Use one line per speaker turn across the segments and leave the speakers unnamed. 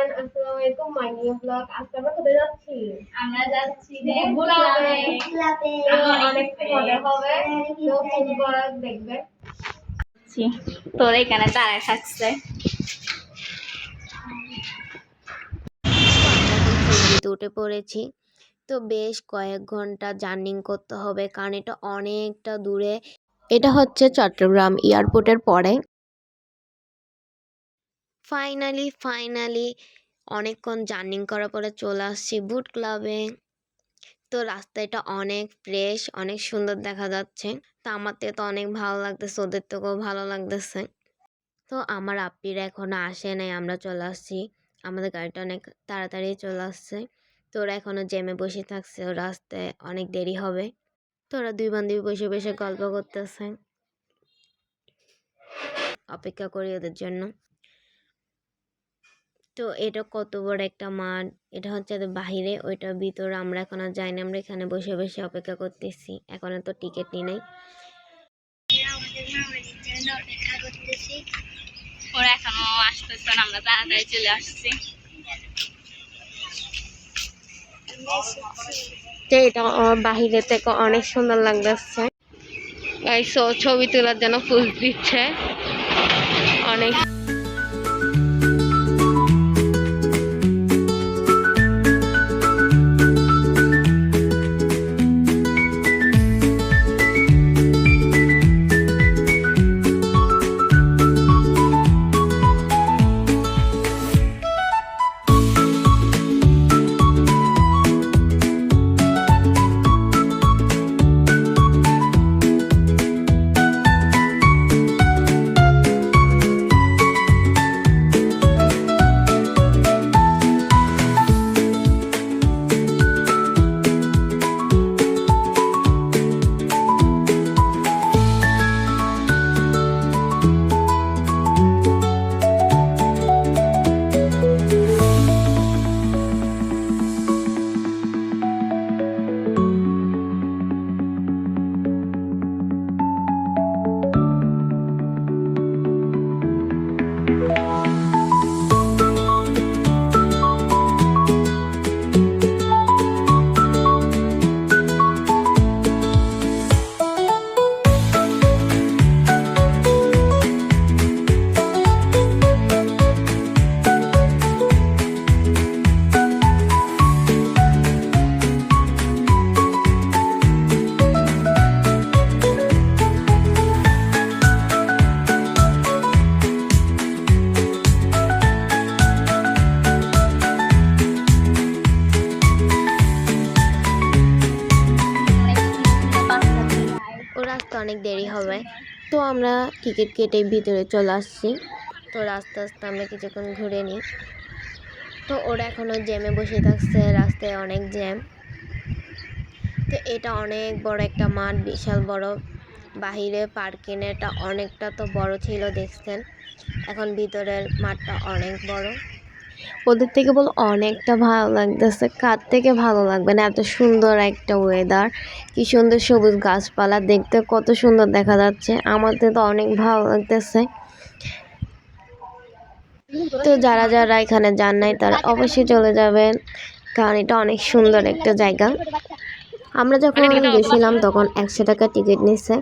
Everyone আসসালামু আলাইকুম my new blog আজকে আমরা কোথায় যাচ্ছি?
আমরা যাচ্ছি গোলাপে।
অনেক মজা হবে। তো দেখবে।
তোর এখানে দাঁড়ায় থাকছে
উঠে পড়েছি। তো বেশ কয়েক ঘণ্টা জার্নিং করতে হবে কারণ এটা অনেকটা দূরে। এটা হচ্ছে চট্টগ্রাম এয়ারপোর্টের পরে। ফাইনালি ফাইনালি অনেকক্ষণ জার্নিং করার পরে চলে আসছি বুট ক্লাবে তো রাস্তাটা অনেক ফ্রেশ অনেক সুন্দর দেখা যাচ্ছে। তো আমার থেকে তো অনেক ভালো লাগতেছে, ওদের থেকেও ভালো লাগতেছে। তো আমার আপ্পিরা এখনও আসে নাই, আমরা চলে আসছি। আমাদের গাড়িটা অনেক তাড়াতাড়ি চলে আসছে। তো ওরা এখনও জ্যামে বসে থাকছে ও রাস্তায় অনেক দেরি হবে। তো ওরা দুই বান্ধবী বসে বসে গল্প করতেছে। অপেক্ষা করি ওদের জন্য। তো এটা কত বড় একটা মাঠ। এটা হচ্ছে বাহিরে ওইটা ভিতরে আমরা এখন আর যাই না আমরা এখানে বসে বসে অপেক্ষা করতেছি। এখন তো টিকিট নিই নাই।
ওরা এখনও আসতেছে আমরা তাড়াতাড়ি চলে আসছি।
এটা বাহিরে থেকে অনেক সুন্দর লাগতেছে। ছবি তোলার জন্য ফুল দিচ্ছে। অনেক তো আমরা টিকিট কেটে ভিতরে চলে আসছি। তো রাস্তা আস্তে আমরা কিছুক্ষণ ঘুরে নিই। তো ওরা এখনও জ্যামে বসে থাকছে, রাস্তায় অনেক জ্যাম তো এটা অনেক বড় একটা মাঠ, বিশাল বড়। বাহিরে পার্কিংটা অনেকটা তো বড় ছিল, দেখছেন? এখন ভিতরের মাঠটা অনেক বড়। ওদের থেকে বল অনেকটা ভালো লাগতেছে। কার থেকে ভালো লাগবে না? এত সুন্দর একটা ওয়েদার কি সুন্দর সবুজ গাছপালা দেখতে কত সুন্দর দেখা যাচ্ছে। আমাদের তো অনেক ভালো লাগতেছে। তো যারা যারা এখানে যান নাই তারা অবশ্যই চলে যাবেন। কারণ এটা অনেক সুন্দর একটা জায়গা। আমরা যখন গেছিলাম তখন একশো টাকা টিকিট নিচ্ছে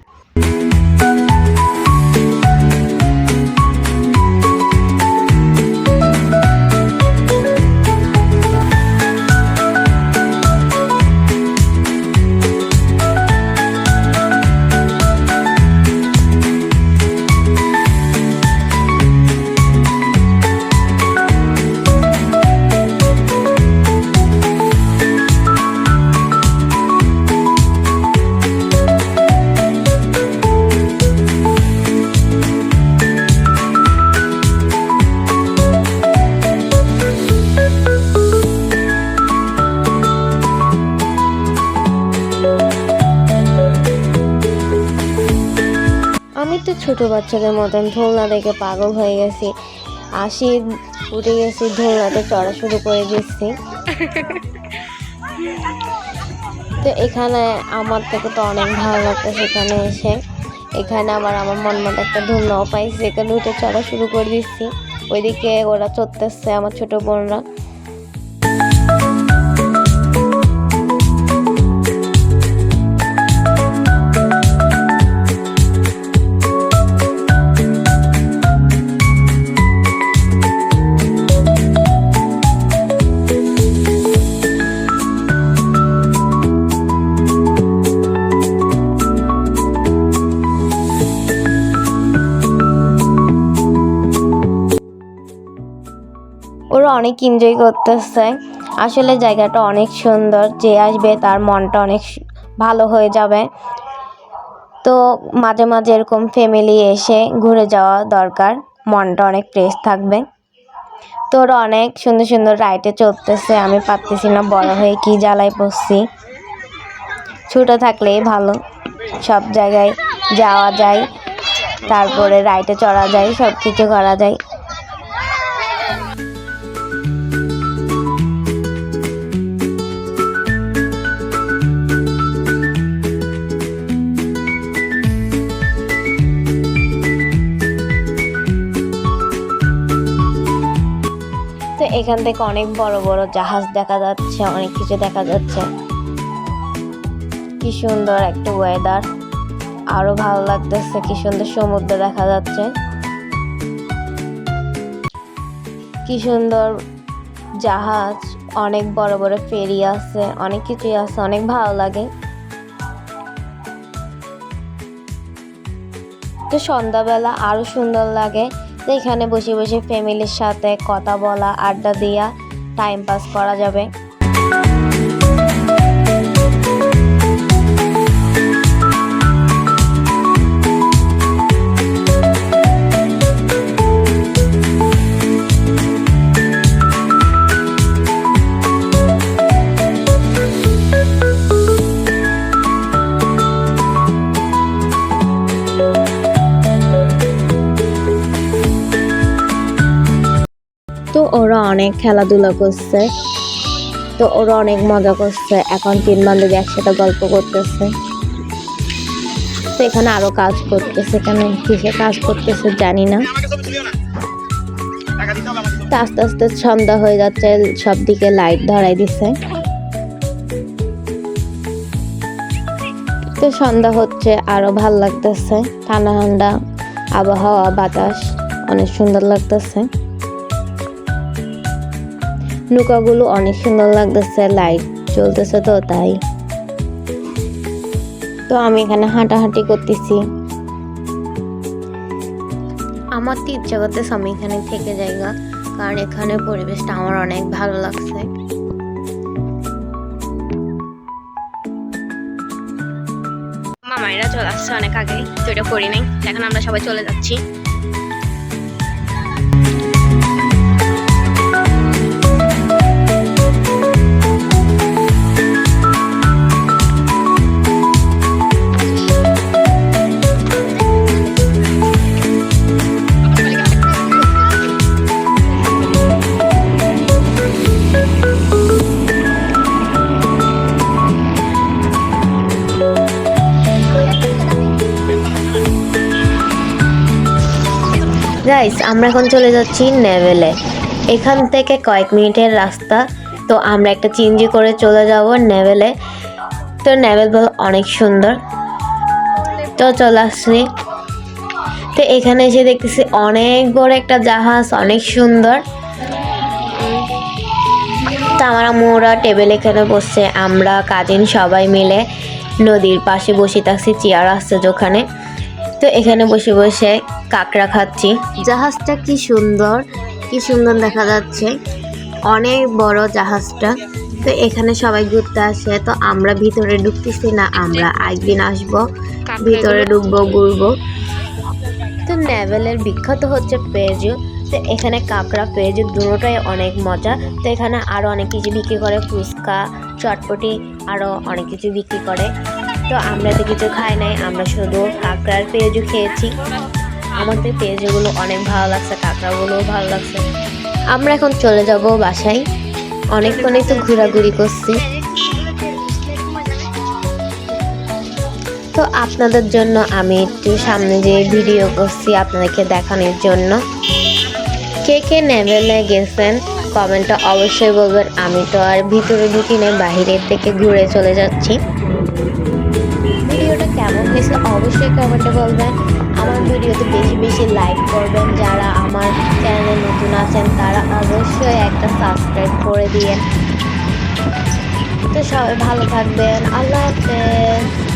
তো ছোট বাচ্চাদের মতন দোলনা দেখে পাগল হয়ে গেছি। আসি, উঠে গেছি দোলনাতে চড়া শুরু করে দিচ্ছি। তো এখানে আমার থেকে তো অনেক ভালো লাগতো সেখানে এসে। এখানে আবার আমার মন মতো একটা দোলনাও পাইছি, এখানে উঠে চড়া শুরু করে দিচ্ছি। ওইদিকে ওরা চড়তেছে, আমার ছোট বোনরা। অনেক এনজয় করতেছে। আসলে জায়গাটা অনেক সুন্দর, যে আসবে তার মনটা অনেক ভালো হয়ে যাবে। তো মাঝে মাঝে এরকম ফ্যামিলি এসে ঘুরে যাওয়া দরকার, মনটা অনেক ফ্রেশ থাকবে। তো ওরা অনেক সুন্দর সুন্দর রাইডে চলতেছে, আমি পারতেছি না, বড় হয়ে কি জ্বালায় পড়ছি। ছোটো থাকলেই ভালো, সব জায়গায় যাওয়া যায়, তারপরে রাইডে চড়া যায় সব কিছু করা যায়। এখান থেকে অনেক বড় বড় জাহাজ দেখা যাচ্ছে, অনেক কিছু দেখা যাচ্ছে। কি সুন্দর একটা ওয়েদার আরও ভালো লাগতেছে, কি সুন্দর সমুদ্র দেখা যাচ্ছে। কি সুন্দর জাহাজ, অনেক বড় বড় ফেরি আছে, অনেক কিছুই আছে, অনেক ভালো লাগে। তো সন্ধ্যাবেলা আরও সুন্দর লাগে। এখানে বসে বসে ফ্যামিলির সাথে কথা বলা আড্ডা দিয়া টাইম পাস করা যাবে। তো ওরা অনেক খেলাধুলা করছে। তো ওরা অনেক মজা করছে। এখন তিন বান্ধবী একসাথে গল্প করতেছে। তো এখানে আরও কাজ করতেছে। এখানে কিসে কাজ করতেছে জানি না। তো আস্তে আস্তে সন্ধ্যা হয়ে যাচ্ছে সব দিকে লাইট ধরাই দিছে। তো সন্ধ্যা হচ্ছে, আরও ভালো লাগতেছে। ঠান্ডা ঠান্ডা আবহাওয়া, বাতাস, অনেক সুন্দর লাগতেছে। নৌকাগুলো অনেক সুন্দর লাগতেছে লাইট চলতেছে তো তাই। তো আমি এখানে হাঁটাহাঁটি করতেছি। আমার তো ইচ্ছা করতেছে আমি এখানে থেকে যাইগা কারণ এখানে পরিবেশটা আমার অনেক ভালো লাগছে।
মামাইরা চলে আসছে অনেক আগে তো এটা করি নাই। এখন আমরা সবাই চলে যাচ্ছি।
গাইস আমরা এখন চলে যাচ্ছি নেভেলে এখান থেকে কয়েক মিনিটের রাস্তা, তো আমরা একটা চিঞ্জি করে চলে যাব নেভেলে তো নেভেল বল অনেক সুন্দর। তো চলে আসছি। তো এখানে এসে দেখতেছি অনেক বড় একটা জাহাজ, অনেক সুন্দর। তো আমার আম্মুরা টেবিল এখানে বসছে, আমরা কাজিন সবাই মিলে নদীর পাশে বসে থাকছি, চেয়ার আসছে যেখানে তো এখানে বসে বসে কাঁকড়া খাচ্ছি জাহাজটা কি সুন্দর কি সুন্দর দেখা যাচ্ছে। অনেক বড় জাহাজটা। তো এখানে সবাই ঘুরতে আসে, তো আমরা ভিতরে ঢুকতেছি না, আমরা একদিন আসব। ভিতরে ঢুকবো, ঘুরবো। তো নেভেলের বিখ্যাত হচ্ছে পেঁয়াজু তো এখানে কাঁকড়া পেঁয়াজু দুটোটাই অনেক মজা। তো এখানে আরও অনেক কিছু বিক্রি করে, ফুচকা, চটপটি আরও অনেক কিছু বিক্রি করে। তো আমরা তো কিছু খাই নাই, আমরা শুধু কাঁকড়ার পেঁয়াজু খেয়েছি। আমাদের পেঁয়াজুগুলো অনেক ভালো লাগছে কাঁকড়াগুলোও ভালো লাগছে। আমরা এখন চলে যাব বাসায়। অনেকক্ষণই তো ঘোরাঘুরি করছি। তো আপনাদের জন্য আমি একটু সামনে যে ভিডিও করছি আপনাদেরকে দেখানোর জন্য। কে কে নেভেলে গেছেন কমেন্টটা অবশ্যই বলবেন। আমি তো আর ভিতরে ঢুকি নাই, বাহিরের থেকে ঘুরে চলে যাচ্ছি। ভিডিওটা কেমন হয়েছে অবশ্যই কমেন্টে বলবেন। আমার ভিডিওতে বেশি বেশি লাইক করবেন। যারা আমার চ্যানেলে নতুন আছেন, তারা অবশ্যই একটা সাবস্ক্রাইব করে দিয়েন। তো সবাই ভালো থাকবেন। আল্লাহ হাফেজ।